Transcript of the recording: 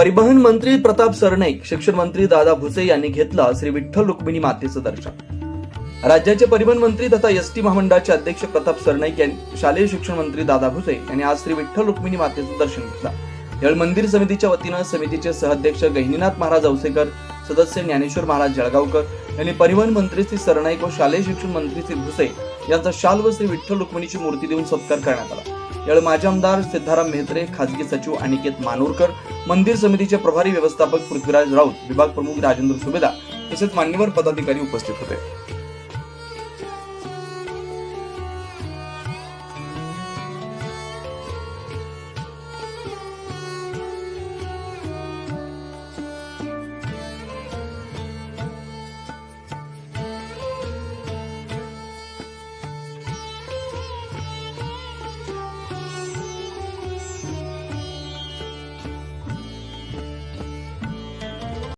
परिवहन मंत्री प्रताप सरनाईक शिक्षण मंत्री दादा भुसे यांनी घेतलं श्री विठ्ठल रुक्मिणी मातेचं दर्शन. राज्याचे परिवहन मंत्री तथा एस टी महामंडळाचे अध्यक्ष प्रताप सरनाईक यांनी शालेय शिक्षण मंत्री दादा भुसे यांनी आज श्री विठ्ठल रुक्मिणी मातेचं दर्शन घेतलं. यावेळी मंदिर समितीच्या वतीनं समितीचे सहअध्यक्ष गहिनीनाथ महाराज औसेकर सदस्य ज्ञानेश्वर महाराज जळगावकर यांनी परिवहन मंत्री श्री सरनाईक व शालेय शिक्षण मंत्री श्री भुसे यांचा शाल व श्री विठ्ठल रुक्मिणीची मूर्ती देऊन सत्कार करण्यात आला. यावेळी माजी आमदार सिद्धाराम मेहत्रे खासगी सचिव अनिकेत मानोरकर मंदिर समितीचे प्रभारी व्यवस्थापक पृथ्वीराज राऊत विभाग प्रमुख राजेंद्र सुभेदार तसेच मान्यवर पदाधिकारी उपस्थित होते.